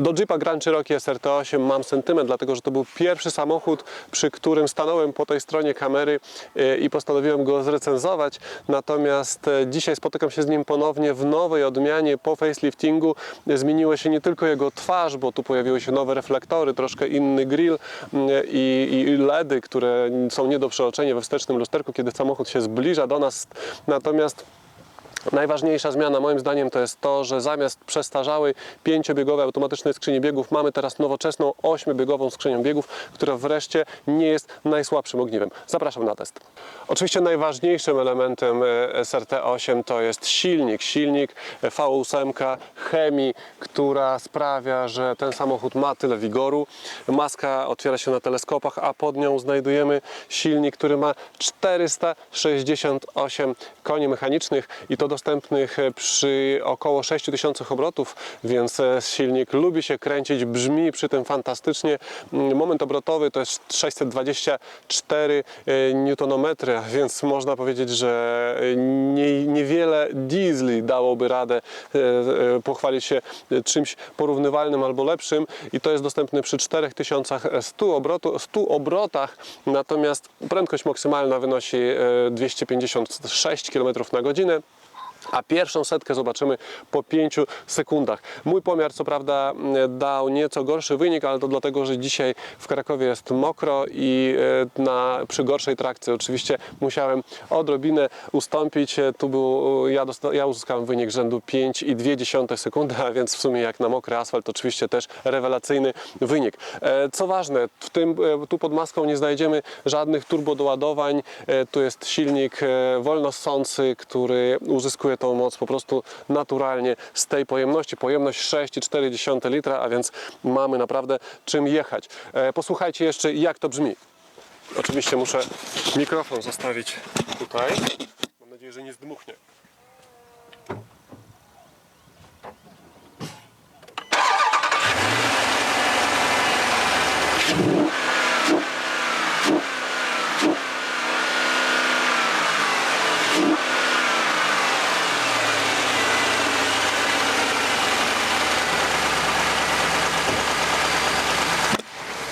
Do Jeepa Grand Cherokee SRT8 mam sentyment, dlatego że to był pierwszy samochód, przy którym stanąłem po tej stronie kamery e, i postanowiłem go zrecenzować. Natomiast e, dzisiaj spotykam się z nim ponownie w nowej odmianie po faceliftingu. Zmieniła się nie tylko jego twarz, bo tu pojawiły się nowe reflektory, troszkę inny grill i, i LEDy, które są nie do przeoczenia we wstecznym lusterku, kiedy samochód się zbliża do nas. Natomiast Najważniejsza zmiana moim zdaniem to jest to, że zamiast przestarzałej pięciobiegowej automatycznej skrzyni biegów mamy teraz nowoczesną ośmiobiegową skrzynię biegów, która wreszcie nie jest najsłabszym ogniwem. Zapraszam na test. Oczywiście najważniejszym elementem e, SRT8 to jest silnik. Silnik V8 chemii, która sprawia, że ten samochód ma tyle wigoru. Maska otwiera się na teleskopach, a pod nią znajdujemy silnik, który ma 468 koni mechanicznych i to dostępnych przy około 6000 obrotów, więc silnik lubi się kręcić, brzmi przy tym fantastycznie. Moment obrotowy to jest 624 e, Nm, więc można powiedzieć, że nie, niewiele diesli dałoby radę e, e, pochwalić się czymś porównywalnym albo lepszym i to jest dostępne przy 4100 obrotu, 100 obrotach, natomiast prędkość maksymalna wynosi e, 256 km na godzinę. A pierwszą setkę zobaczymy po 5 sekundach. Mój pomiar, co prawda, m, dał nieco gorszy wynik, ale to dlatego, że dzisiaj w Krakowie jest mokro i e, na, przy gorszej trakcji oczywiście musiałem odrobinę ustąpić. E, Tu był, ja, dosta, ja uzyskałem wynik rzędu 5,2 sekundy, a więc w sumie jak na mokry asfalt, oczywiście też rewelacyjny wynik. E, Co ważne, w tym, e, tu pod maską nie znajdziemy żadnych turbodoładowań. E, Tu jest silnik e, wolno ssący, który uzyskuje tą moc po prostu naturalnie z tej pojemności. Pojemność 6,4 litra, a więc mamy naprawdę czym jechać. E, Posłuchajcie jeszcze jak to brzmi. Oczywiście muszę mikrofon zostawić tutaj. Mam nadzieję, że nie zdmuchnie.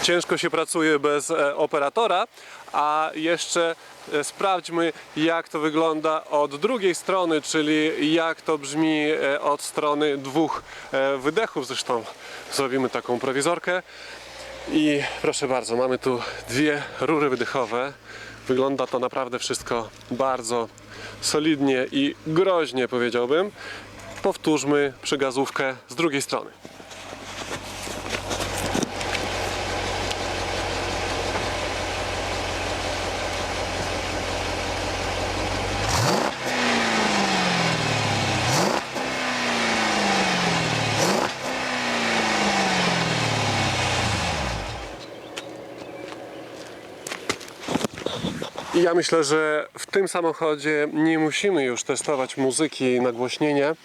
Ciężko się pracuje bez e, operatora, a jeszcze e, sprawdźmy jak to wygląda od drugiej strony, czyli jak to brzmi e, od strony dwóch wydechów. Zresztą zrobimy taką prowizorkę i proszę bardzo, mamy tu dwie rury wydechowe. Wygląda to naprawdę wszystko bardzo solidnie i groźnie powiedziałbym. Powtórzmy przygazówkę z drugiej strony. Ja myślę, że w tym samochodzie nie musimy już testować muzyki i nagłośnienia,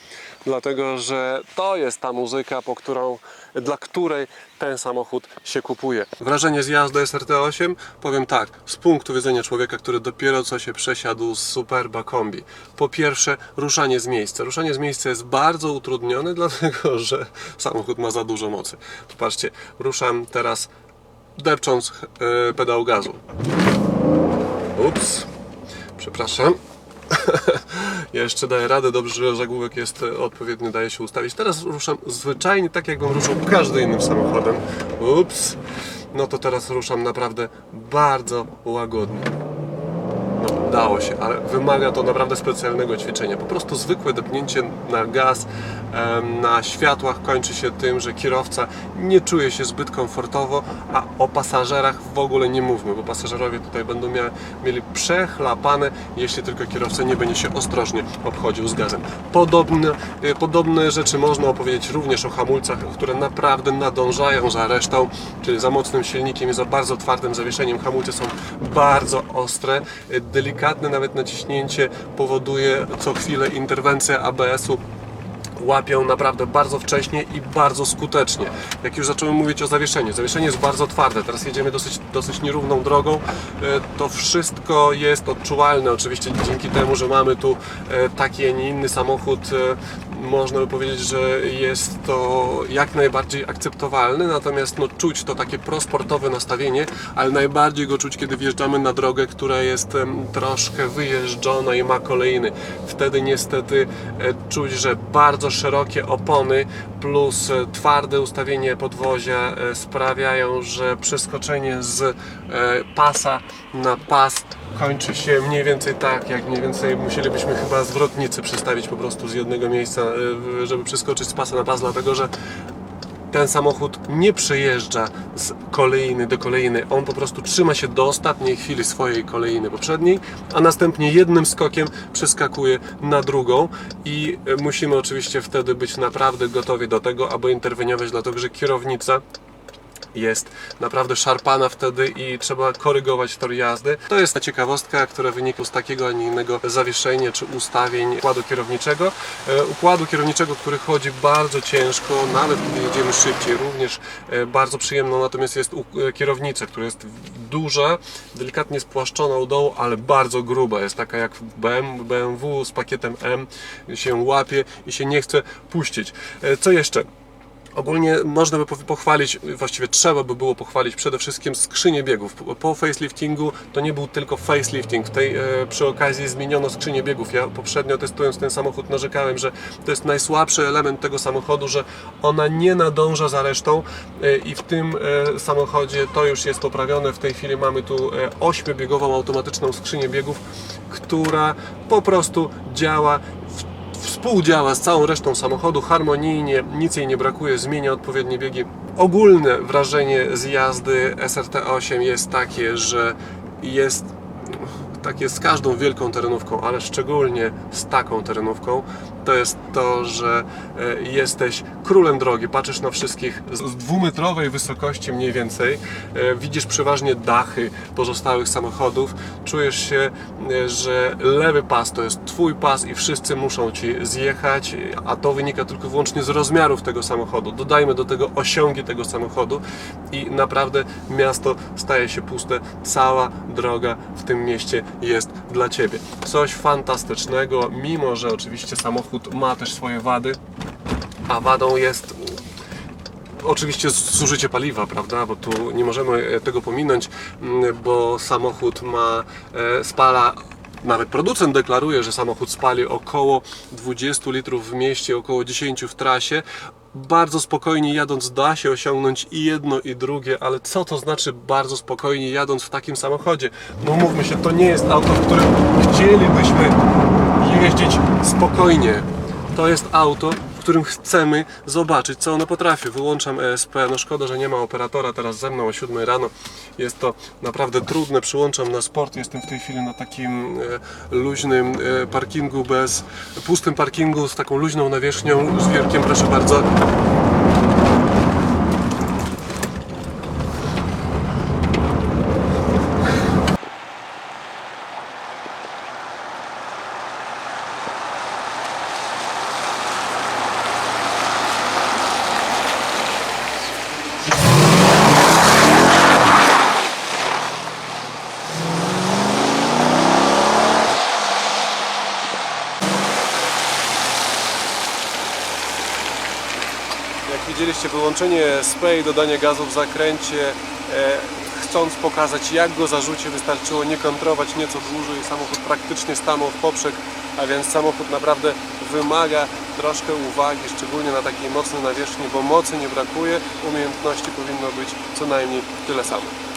dlatego że to jest ta muzyka, po którą, dla której ten samochód się kupuje. Wrażenie z jazdy SRT8? Powiem tak, z punktu widzenia człowieka, który dopiero co się przesiadł z Superba kombi. Po pierwsze, ruszanie z miejsca. Ruszanie z miejsca jest bardzo utrudnione, dlatego że samochód ma za dużo mocy. Popatrzcie, ruszam teraz depcząc yy, pedał gazu. Ups, przepraszam. Jeszcze daję radę, dobrze, że zagłówek jest e, odpowiednio, daje się ustawić. Teraz ruszam zwyczajnie tak, jakbym ruszał każdym innym samochodem. Ups, no to teraz ruszam naprawdę bardzo łagodnie. No, dało się, ale wymaga to naprawdę specjalnego ćwiczenia. Po prostu zwykłe depnięcie na gaz, na światłach kończy się tym, że kierowca nie czuje się zbyt komfortowo, a o pasażerach w ogóle nie mówmy, bo pasażerowie tutaj będą mia- mieli przechlapane, jeśli tylko kierowca nie będzie się ostrożnie obchodził z gazem. Podobne, y, podobne rzeczy można opowiedzieć również o hamulcach, które naprawdę nadążają za resztą, czyli za mocnym silnikiem i za bardzo twardym zawieszeniem. Hamulce są bardzo ostre, y, delikatne nawet naciśnięcie powoduje co chwilę interwencję ABS-u łapią naprawdę bardzo wcześnie i bardzo skutecznie. Jak już zacząłem mówić o zawieszeniu, zawieszenie jest bardzo twarde, teraz jedziemy dosyć, dosyć nierówną drogą, E, to wszystko jest odczuwalne. Oczywiście dzięki temu, że mamy tu e, taki, a nie inny samochód, e, można by powiedzieć, że jest to jak najbardziej akceptowalne, natomiast no, czuć to takie prosportowe nastawienie, ale najbardziej go czuć, kiedy wjeżdżamy na drogę, która jest troszkę wyjeżdżona i ma kolejny. Wtedy niestety e, czuć, że bardzo szerokie opony plus e, twarde ustawienie podwozia e, sprawiają, że przeskoczenie z pasa na pas kończy się mniej więcej tak, jak mniej więcej musielibyśmy chyba zwrotnicy przestawić po prostu z jednego miejsca, e, żeby przeskoczyć z pasa na pas, dlatego że ten samochód nie przejeżdża z kolejny do kolejny. On po prostu trzyma się do ostatniej chwili swojej kolejny poprzedniej, a następnie jednym skokiem przeskakuje na drugą i e, musimy oczywiście wtedy być naprawdę gotowi do tego, aby interweniować, dlatego że kierownica jest naprawdę szarpana wtedy i trzeba korygować tor jazdy. To jest ta ciekawostka, która wynika z takiego, a nie innego zawieszenia czy ustawień układu kierowniczego. E, Układu kierowniczego, który chodzi bardzo ciężko, nawet kiedy jedziemy szybciej, również e, bardzo przyjemną, natomiast jest e, kierownica, która jest duża, delikatnie spłaszczona u dołu, ale bardzo gruba. Jest taka jak BMW z pakietem M się łapie i się nie chce puścić. Co jeszcze? Ogólnie można by pochwalić, właściwie trzeba by było pochwalić przede wszystkim skrzynię biegów. Po- faceliftingu to nie był tylko facelifting. Tej, e, przy okazji zmieniono skrzynię biegów. Ja poprzednio testując ten samochód narzekałem, że to jest najsłabszy element tego samochodu, że ona nie nadąża za resztą e, i w tym e, samochodzie to już jest poprawione. W tej chwili mamy tu ośmiobiegową automatyczną skrzynię biegów, która po prostu działa współdziała z całą resztą samochodu harmonijnie, nic jej nie brakuje, zmienia odpowiednie biegi. Ogólne wrażenie z jazdy SRT8 jest takie, że jest takie z każdą wielką terenówką, ale szczególnie z taką terenówką, to jest to, że e, jesteś królem drogi. Patrzysz na wszystkich z z dwumetrowej wysokości mniej więcej, e, widzisz przeważnie dachy pozostałych samochodów, czujesz się, e, że lewy pas to jest twój pas i wszyscy muszą ci zjechać, a to wynika tylko i wyłącznie z rozmiarów tego samochodu. Dodajmy do tego osiągi tego samochodu i naprawdę miasto staje się puste. Cała droga w tym mieście jest dla ciebie. Coś fantastycznego, mimo że oczywiście samochód ma też swoje wady, a wadą jest Oczywiście zużycie paliwa, prawda? Bo tu nie możemy e, tego pominąć, mm, bo samochód ma e, spala. Nawet producent deklaruje, że samochód spali około 20 litrów w mieście, około 10 w trasie. Bardzo spokojnie jadąc da się osiągnąć i jedno i drugie, ale co to znaczy bardzo spokojnie jadąc w takim samochodzie? No mówmy się, to nie jest auto, w którym chcielibyśmy jeździć spokojnie. To jest auto, którym chcemy zobaczyć, co ono potrafi. Wyłączam ESP. No szkoda, że nie ma operatora teraz ze mną o 7 rano. Jest to naprawdę trudne. Przyłączam na sport. Jestem w tej chwili na takim e, luźnym e, parkingu bez pustym parkingu z taką luźną nawierzchnią z wielkiem, proszę bardzo. Jak SPA i dodanie gazu w zakręcie, e, chcąc pokazać jak go zarzuci, wystarczyło nie kontrować nieco dłużej. Samochód praktycznie stanął w poprzek, a więc samochód naprawdę wymaga troszkę uwagi, szczególnie na takiej mocnej nawierzchni, bo mocy nie brakuje, umiejętności powinno być co najmniej tyle samo.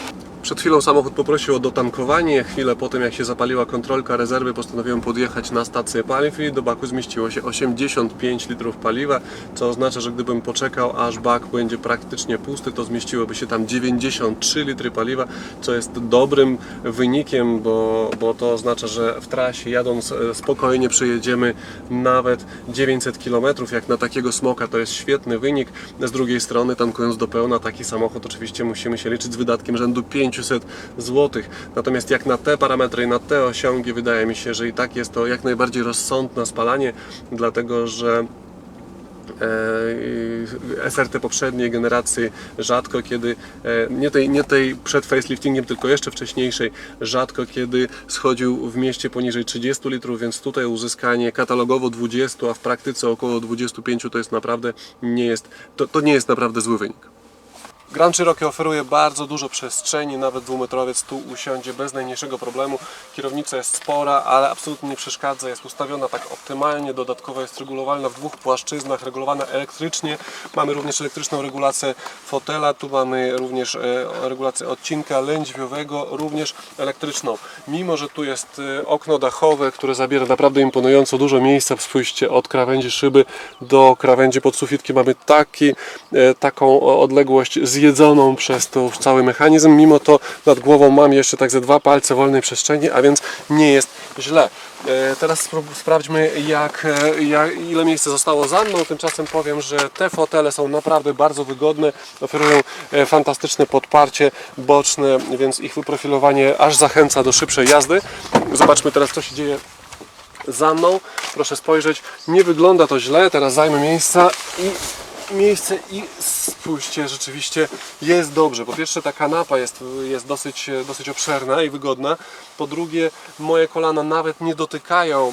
Przed chwilą samochód poprosił o dotankowanie. Chwilę po tym, jak się zapaliła kontrolka rezerwy, postanowiłem podjechać na stację paliw i do baku zmieściło się 85 litrów paliwa, co oznacza, że gdybym poczekał, aż bak będzie praktycznie pusty, to zmieściłoby się tam 93 litry paliwa, co jest dobrym wynikiem, bo, bo to oznacza, że w trasie jadąc e, spokojnie przejedziemy nawet 900 km. Jak na takiego smoka to jest świetny wynik. Z drugiej strony, tankując do pełna taki samochód, oczywiście musimy się liczyć z wydatkiem rzędu 500 zł. Natomiast jak na te parametry i na te osiągi, wydaje mi się, że i tak jest to jak najbardziej rozsądne spalanie, dlatego że e, SRT poprzedniej generacji, rzadko kiedy, e, nie tej, nie tej przed faceliftingiem, tylko jeszcze wcześniejszej, rzadko kiedy schodził w mieście poniżej 30 litrów, więc tutaj uzyskanie katalogowo 20, a w praktyce około 25 to jest naprawdę nie jest, to, to nie jest naprawdę zły wynik. Grand Cherokee oferuje bardzo dużo przestrzeni, nawet dwumetrowiec tu usiądzie bez najmniejszego problemu. Kierownica jest spora, ale absolutnie nie przeszkadza, jest ustawiona tak optymalnie, dodatkowo jest regulowalna w dwóch płaszczyznach, regulowana elektrycznie. Mamy również elektryczną regulację fotela, tu mamy również e, regulację odcinka lędźwiowego, również elektryczną. Mimo, że tu jest e, okno dachowe, które zabiera naprawdę imponująco dużo miejsca, spójrzcie od krawędzi szyby do krawędzi podsufitki mamy taki, e, taką odległość zjedzoną przez to cały mechanizm. Mimo to nad głową mam jeszcze tak ze dwa palce wolnej przestrzeni, a więc nie jest źle. E, Teraz sprawdźmy jak, e, jak, ile miejsca zostało za mną. Tymczasem powiem, że te fotele są naprawdę bardzo wygodne. Oferują e, fantastyczne podparcie boczne, więc ich wyprofilowanie aż zachęca do szybszej jazdy. Zobaczmy teraz co się dzieje za mną. Proszę spojrzeć, nie wygląda to źle. Teraz zajmę miejsca i miejsce i spójrzcie, rzeczywiście jest dobrze. Po pierwsze ta kanapa jest, jest dosyć, dosyć obszerna i wygodna. Po drugie moje kolana nawet nie dotykają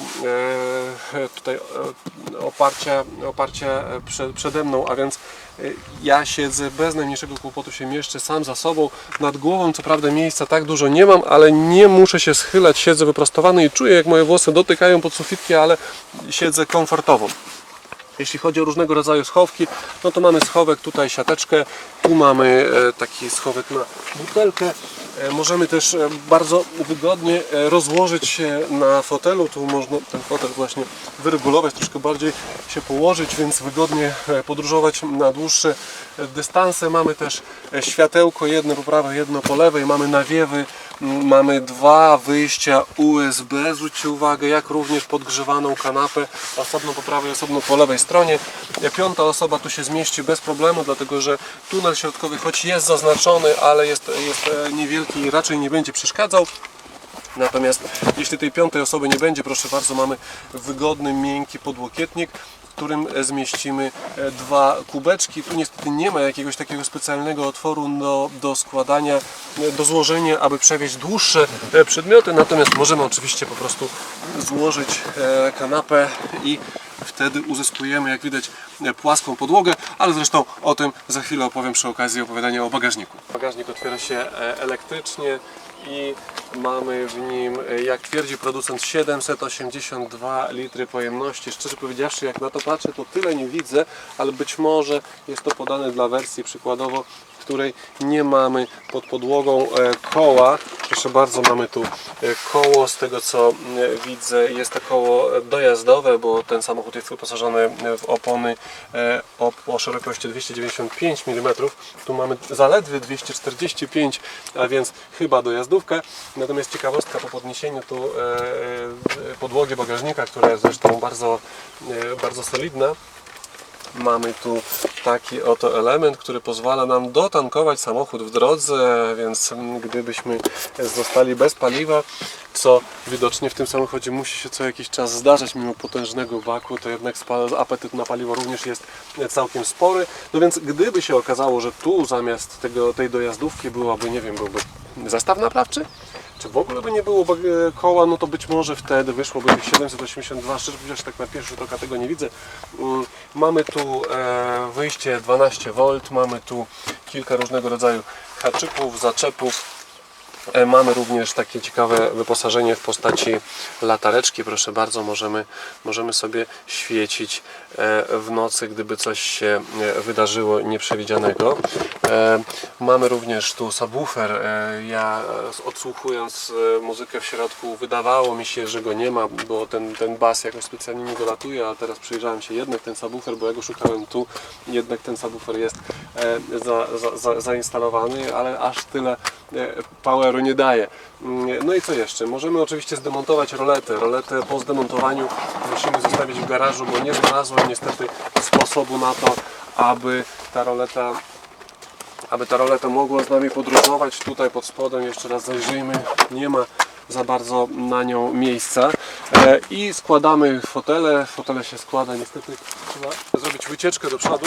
e, tutaj e, oparcia, oparcia prze, przede mną, a więc e, ja siedzę bez najmniejszego kłopotu się mieszczę sam za sobą. Nad głową co prawda miejsca tak dużo nie mam, ale nie muszę się schylać, siedzę wyprostowany i czuję jak moje włosy dotykają pod sufitki, ale siedzę komfortowo. Jeśli chodzi o różnego rodzaju schowki, no to mamy schowek tutaj, siateczkę, tu mamy e, taki schowek na butelkę. E, Możemy też e, bardzo wygodnie rozłożyć się na fotelu. Tu można ten fotel właśnie wyregulować, troszkę bardziej się położyć, więc wygodnie podróżować na dłuższe dystanse. Mamy też światełko, jedno po prawej, jedno po lewej. Mamy nawiewy, mamy dwa wyjścia USB. Zwróćcie uwagę, jak również podgrzewaną kanapę, osobno po prawej, osobno po lewej stronie. Piąta osoba tu się zmieści bez problemu, dlatego że tunel środkowy, choć jest zaznaczony, ale jest, jest e, niewielki i raczej nie będzie przeszkadzał. Natomiast jeśli tej piątej osoby nie będzie, proszę bardzo, mamy wygodny, miękki podłokietnik, którym e, zmieścimy e, dwa kubeczki. Tu niestety nie ma jakiegoś takiego specjalnego otworu do, do składania, e, do złożenia, aby przewieźć dłuższe przedmioty. Natomiast możemy oczywiście po prostu złożyć kanapę i wtedy uzyskujemy, jak widać, płaską podłogę, ale zresztą o tym za chwilę opowiem przy okazji opowiadania o bagażniku. Bagażnik otwiera się elektrycznie i mamy w nim, e, jak twierdzi producent, 782 litry pojemności. Szczerze powiedziawszy, jak na to patrzę, to tyle nie widzę, ale być może jest to podane dla wersji przykładowo, w której nie mamy pod podłogą e, koła. Proszę bardzo, mamy tu e, koło, z tego co widzę, jest to koło dojazdowe, bo ten samochód jest wyposażony w opony e, o, o szerokości 295 mm. Tu mamy zaledwie 245, a więc chyba dojazdówkę. Natomiast ciekawostka po podniesieniu tu e, podłogi bagażnika, która jest zresztą bardzo, bardzo solidna, Mamy tu taki oto element, który pozwala nam dotankować samochód w drodze, więc gdybyśmy zostali bez paliwa, co widocznie w tym samochodzie musi się co jakiś czas zdarzać mimo potężnego baku, to jednak apetyt na paliwo również jest całkiem spory. No więc gdyby się okazało, że tu zamiast tego, tej dojazdówki byłaby, nie wiem, byłby zestaw naprawczy, czy w ogóle by nie było bag- koła, no to być może wtedy wyszłoby tych 782, szczerze mówiąc tak na pierwszy rzut oka tego nie widzę. Mm, Mamy tu e, wyjście 12V, mamy tu kilka różnego rodzaju haczyków, zaczepów, E, Mamy również takie ciekawe wyposażenie w postaci latareczki. Proszę bardzo, możemy, możemy sobie świecić e, w nocy, gdyby coś się e, wydarzyło nieprzewidzianego. Mamy również tu subwoofer. E, Ja e, odsłuchując e, muzykę w środku wydawało mi się, że go nie ma, bo ten, ten bas jakoś specjalnie nie wylatuje, a teraz przyjrzałem się jednak ten subwoofer, bo ja go szukałem tu, jednak ten subwoofer jest za, za, za, zainstalowany, ale aż tyle poweru nie daje. Mm, No i co jeszcze? Możemy oczywiście zdemontować roletę. Roletę po zdemontowaniu musimy zostawić w garażu, bo nie znalazłem niestety sposobu na to, aby ta roleta aby ta roleta mogła z nami podróżować. Tutaj pod spodem jeszcze raz zajrzyjmy. Nie ma za bardzo na nią miejsca. E, I składamy fotele. Fotele się składa, niestety trzeba zrobić wycieczkę do przodu.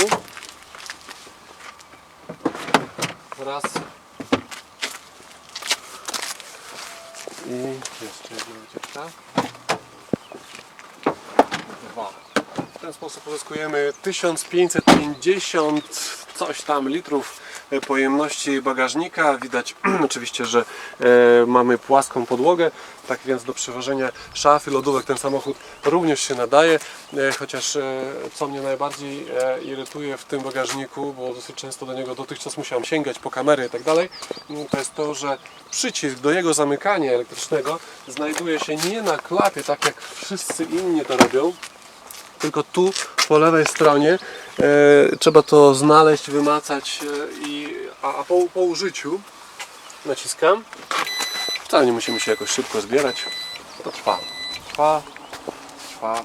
Raz. I jeszcze jedna wycieczka. Dwa. W ten sposób uzyskujemy 1550 coś tam litrów pojemności bagażnika. Widać oczywiście, że e, mamy płaską podłogę, tak więc do przewożenia szafy, lodówek ten samochód również się nadaje. E, chociaż e, co mnie najbardziej e, irytuje w tym bagażniku, bo dosyć często do niego dotychczas musiałem sięgać po kamery i tak dalej, m, to jest to, że przycisk do jego zamykania elektrycznego znajduje się nie na klapie, tak jak wszyscy inni to robią, tylko tu po lewej stronie e, trzeba to znaleźć, wymacać e, i, a, po, po użyciu naciskam. Wcale nie musimy się jakoś szybko zbierać. To trwa. Trwa, trwa,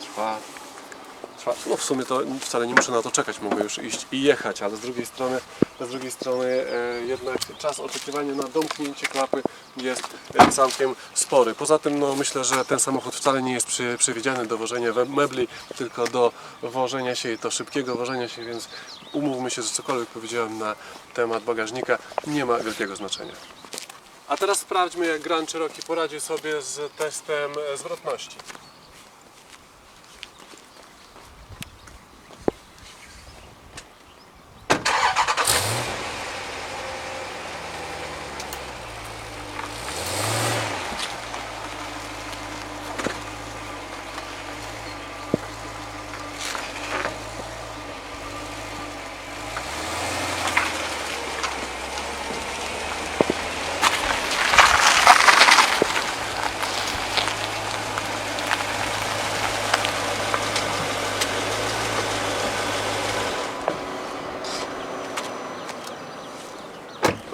trwa. trwa. No w sumie to wcale nie muszę na to czekać, mogę już iść i jechać, ale z drugiej strony, z drugiej strony e, jednak czas oczekiwania na domknięcie klapy jest e, całkiem spory. Poza tym no, myślę, że ten samochód wcale nie jest przy, przewidziany do wożenia mebli, tylko do wożenia się i to szybkiego wożenia się, więc umówmy się, że cokolwiek powiedziałem na temat bagażnika nie ma wielkiego znaczenia. A teraz sprawdźmy, jak Grand Cherokee poradzi sobie z testem e, zwrotności.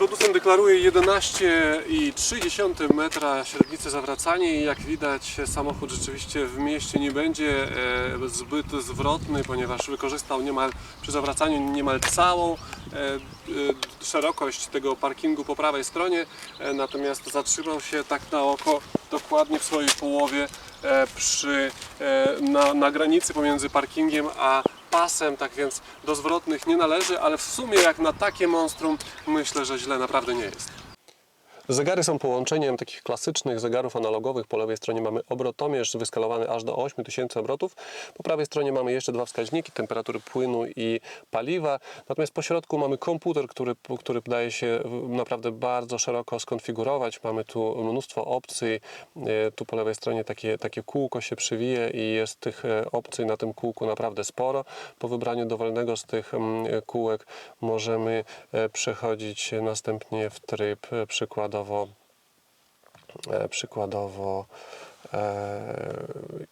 Producent deklaruje 11,3 metra średnicy zawracanie i jak widać samochód rzeczywiście w mieście nie będzie e, zbyt zwrotny, ponieważ wykorzystał niemal przy zawracaniu niemal całą e, e, szerokość tego parkingu po prawej stronie, natomiast zatrzymał się tak na oko dokładnie w swojej połowie przy, na, na granicy pomiędzy parkingiem a pasem, tak więc do zwrotnych nie należy, ale w sumie jak na takie monstrum myślę, że źle naprawdę nie jest. Zegary są połączeniem takich klasycznych zegarów analogowych. Po lewej stronie mamy obrotomierz wyskalowany aż do 8000 obrotów. Po prawej stronie mamy jeszcze dwa wskaźniki, temperatury płynu i paliwa. Natomiast po środku mamy komputer, który, który daje się naprawdę bardzo szeroko skonfigurować. Mamy tu mnóstwo opcji. E, Tu po lewej stronie takie, takie kółko się przywije i jest tych e, opcji na tym kółku naprawdę sporo. Po wybraniu dowolnego z tych mm, kółek możemy e, przechodzić następnie w tryb e, przykładowo e, przykładowo e,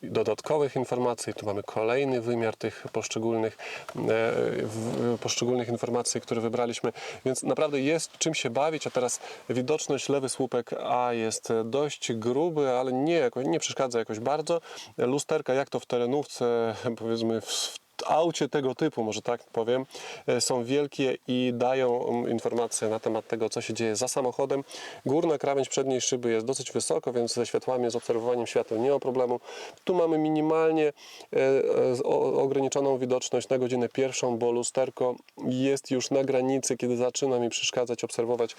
dodatkowych informacji. Tu mamy kolejny wymiar tych poszczególnych, e, poszczególnych informacji, które wybraliśmy, więc naprawdę jest czym się bawić, a teraz widoczność lewy słupek A jest dość gruby, ale nie, nie przeszkadza jakoś bardzo. Lusterka, jak to w terenówce, powiedzmy w aucie tego typu, może tak powiem, e, są wielkie i dają mm, informacje na temat tego, co się dzieje za samochodem. Górna krawędź przedniej szyby jest dosyć wysoko, więc ze światłami, z obserwowaniem świateł nie ma problemu. Tu mamy minimalnie e, e, ograniczoną widoczność na godzinę pierwszą, bo lusterko jest już na granicy, kiedy zaczyna mi przeszkadzać obserwować,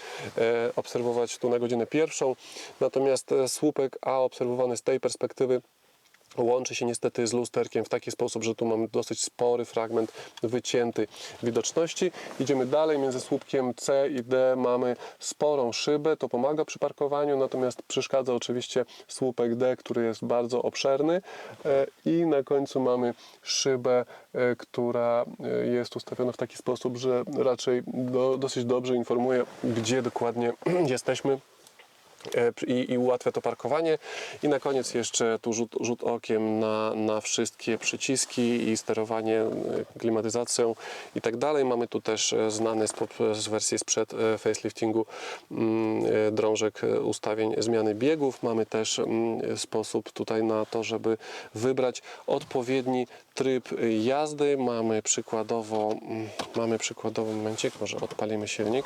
obserwować tu na godzinę pierwszą. Natomiast słupek A obserwowany z tej perspektywy łączy się niestety z lusterkiem w taki sposób, że tu mamy dosyć spory fragment wycięty widoczności. Idziemy dalej, między słupkiem C i D mamy sporą szybę, to pomaga przy parkowaniu, natomiast przeszkadza oczywiście słupek D, który jest bardzo obszerny. E, i na końcu mamy szybę, e, która e, jest ustawiona w taki sposób, że raczej do, dosyć dobrze informuje, gdzie dokładnie jesteśmy i, i ułatwia to parkowanie. I na koniec jeszcze tu rzut, rzut okiem na, na wszystkie przyciski i sterowanie e, klimatyzacją i tak dalej. Mamy tu też e, znany z, z wersji sprzed e, faceliftingu mm, e, drążek e, ustawień zmiany biegów. Mamy też mm, sposób tutaj na to, żeby wybrać odpowiedni tryb e, jazdy. Mamy przykładowo, mm, mamy przykładowo momencik, może odpalimy silnik.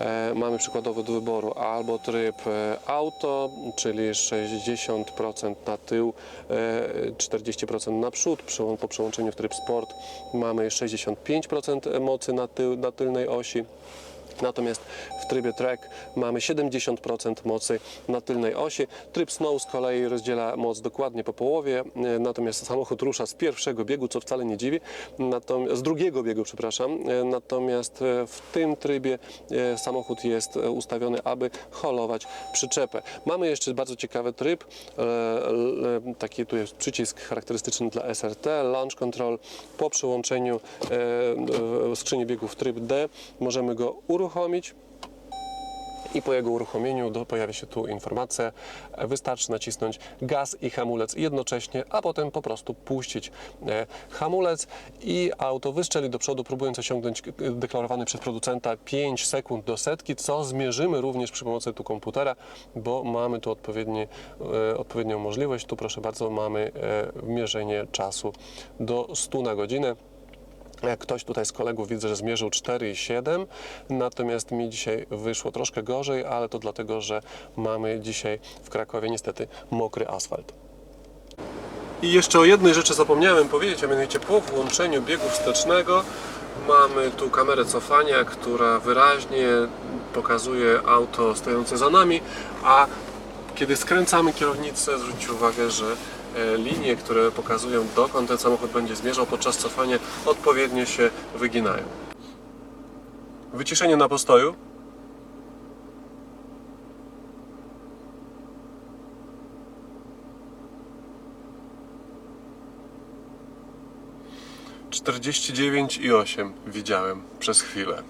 E, mamy przykładowo do wyboru albo tryb tryb e, auto, czyli 60% na tył, e, 40% na przód. Po przełączeniu w tryb sport mamy 65% mocy na, tył, na tylnej osi. Natomiast w trybie track mamy 70% mocy na tylnej osi. Tryb snow z kolei rozdziela moc dokładnie po połowie, e, natomiast samochód rusza z pierwszego biegu, co wcale nie dziwi, z drugiego biegu, przepraszam. E, Natomiast e, w tym trybie samochód jest ustawiony, aby holować przyczepę. Mamy jeszcze bardzo ciekawy tryb, taki tu jest przycisk charakterystyczny dla SRT, Launch Control. Po przełączeniu e, skrzyni biegów tryb D możemy go uruchomić i po jego uruchomieniu do, pojawia się tu informacja. Wystarczy nacisnąć gaz i hamulec jednocześnie, a potem po prostu puścić e, hamulec i auto wystrzeli do przodu, próbując osiągnąć e, deklarowany przez producenta 5 sekund do setki, co zmierzymy również przy pomocy tu komputera, bo mamy tu odpowiedni, e, odpowiednią możliwość. Tu proszę bardzo mamy mierzenie czasu do 100 na godzinę. Jak ktoś tutaj z kolegów widzę, że zmierzył 4,7, natomiast mi dzisiaj wyszło troszkę gorzej, ale to dlatego, że mamy dzisiaj w Krakowie niestety mokry asfalt. I jeszcze o jednej rzeczy zapomniałem powiedzieć, a mianowicie po włączeniu biegu wstecznego mamy tu kamerę cofania, która wyraźnie pokazuje auto stojące za nami, a kiedy skręcamy kierownicę, zwróćcie uwagę, że linie, które pokazują dokąd ten samochód będzie zmierzał podczas cofania odpowiednio się wyginają. Wyciszenie na postoju. Czterdzieści dziewięć i osiem widziałem przez chwilę.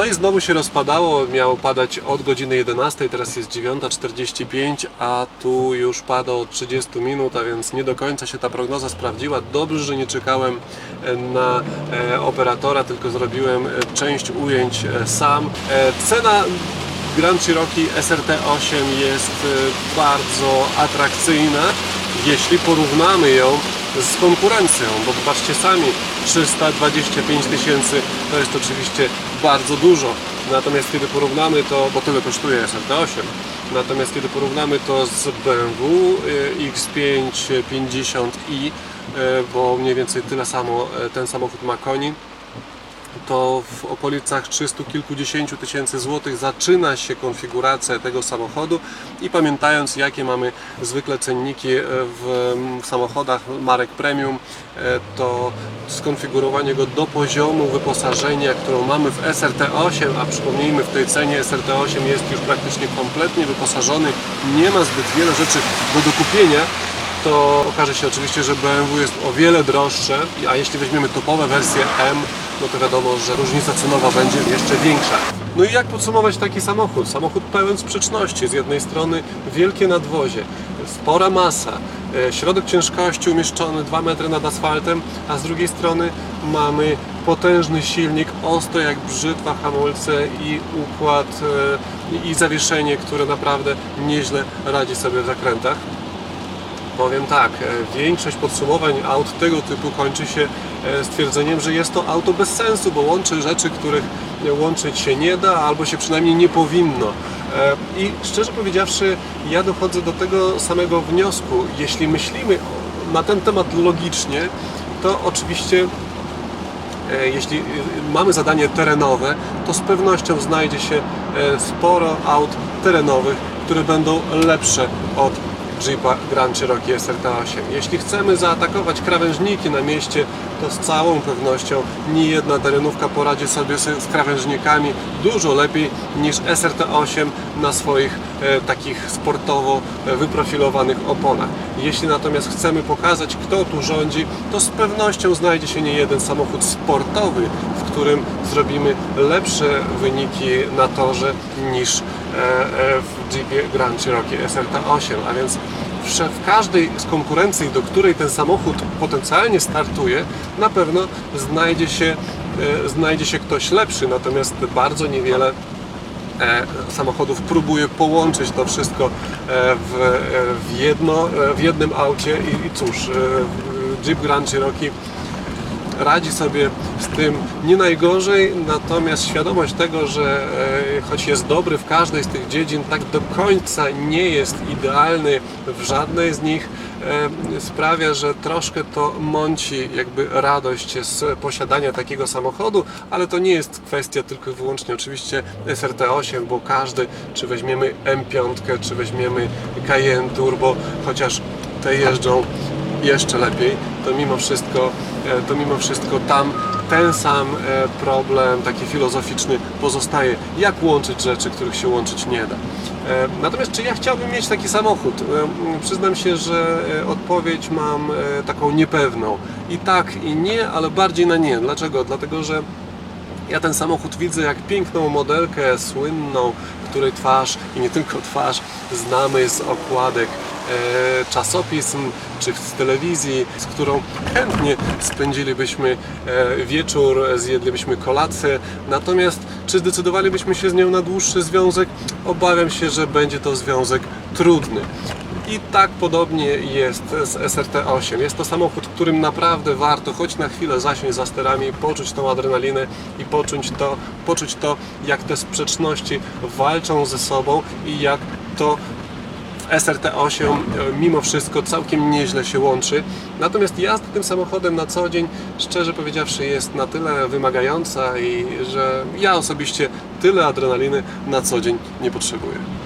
No i znowu się rozpadało, miało padać od godziny 11, teraz jest 9.45, a tu już pada od 30 minut, a więc nie do końca się ta prognoza sprawdziła. Dobrze, że nie czekałem e, na e, operatora, tylko zrobiłem e, część ujęć sam. Cena Grand Cherokee SRT8 jest bardzo atrakcyjna, jeśli porównamy ją z konkurencją, bo popatrzcie sami, 325 tysięcy to jest oczywiście bardzo dużo. Natomiast kiedy porównamy to, bo tyle kosztuje SRT8, natomiast kiedy porównamy to z BMW y, X5 50i, y, bo mniej więcej tyle samo y, ten samochód ma koni, to w okolicach 300 kilkudziesięciu tysięcy złotych zaczyna się konfiguracja tego samochodu i pamiętając jakie mamy zwykle cenniki w, w samochodach marek premium, e, to skonfigurowanie go do poziomu wyposażenia, którą mamy w SRT8, a przypomnijmy w tej cenie SRT8 jest już praktycznie kompletnie wyposażony, nie ma zbyt wiele rzeczy do dokupienia, to okaże się oczywiście, że BMW jest o wiele droższe, a jeśli weźmiemy topowe wersje M, no to wiadomo, że różnica cenowa będzie jeszcze większa. No i jak podsumować taki samochód? Samochód pełen sprzeczności. Z jednej strony wielkie nadwozie, spora masa, e, środek ciężkości umieszczony 2 metry nad asfaltem, a z drugiej strony mamy potężny silnik, ostro jak brzytwa, hamulce i układ e, i zawieszenie, które naprawdę nieźle radzi sobie w zakrętach. Powiem tak, e, większość podsumowań aut tego typu kończy się e, stwierdzeniem, że jest to auto bez sensu, bo łączy rzeczy, których łączyć się nie da, albo się przynajmniej nie powinno. E, I szczerze powiedziawszy, ja dochodzę do tego samego wniosku. Jeśli myślimy na ten temat logicznie, to oczywiście jeśli mamy zadanie terenowe, to z pewnością znajdzie się sporo aut terenowych, które będą lepsze od Jeepa Grand Cherokee SRT8. Jeśli chcemy zaatakować krawężniki na mieście, to z całą pewnością nie jedna terenówka poradzi sobie z krawężnikami dużo lepiej niż SRT8 na swoich e, takich sportowo e, wyprofilowanych oponach. Jeśli natomiast chcemy pokazać, kto tu rządzi, to z pewnością znajdzie się nie jeden samochód sportowy, w którym zrobimy lepsze wyniki na torze niż w Jeepie Grand Cherokee SRT8, a więc w każdej z konkurencji, do której ten samochód potencjalnie startuje, na pewno znajdzie się, e, znajdzie się ktoś lepszy, natomiast bardzo niewiele e, samochodów próbuje połączyć to wszystko e, w, e, jedno, e, w jednym aucie i, i cóż, e, Jeep Grand Cherokee radzi sobie z tym nie najgorzej, natomiast świadomość tego, że e, choć jest dobry w każdej z tych dziedzin, tak do końca nie jest idealny w żadnej z nich, e, sprawia, że troszkę to mąci jakby radość z posiadania takiego samochodu, ale to nie jest kwestia tylko i wyłącznie oczywiście SRT8, bo każdy, czy weźmiemy M5, czy weźmiemy Cayenne Turbo, chociaż te jeżdżą jeszcze lepiej, to mimo wszystko, to mimo wszystko tam ten sam e, problem taki filozoficzny pozostaje. Jak łączyć rzeczy, których się łączyć nie da. E, Natomiast czy ja chciałbym mieć taki samochód? E, Przyznam się, że e, odpowiedź mam e, taką niepewną. I tak, i nie, ale bardziej na nie. Dlaczego? Dlatego, że ja ten samochód widzę jak piękną modelkę słynną, której twarz i nie tylko twarz znamy z okładek e, czasopism czy z telewizji, z którą chętnie spędzilibyśmy e, wieczór, zjedlibyśmy kolację. Natomiast czy zdecydowalibyśmy się z nią na dłuższy związek? Obawiam się, że będzie to związek trudny. I tak podobnie jest z SRT8. Jest to samochód, którym naprawdę warto choć na chwilę zasiąść za sterami, poczuć tą adrenalinę i poczuć to, poczuć to jak te sprzeczności walczą ze sobą i jak to SRT8 e, mimo wszystko całkiem nieźle się łączy. Natomiast jazda tym samochodem na co dzień, szczerze powiedziawszy, jest na tyle wymagająca i że ja osobiście tyle adrenaliny na co dzień nie potrzebuję.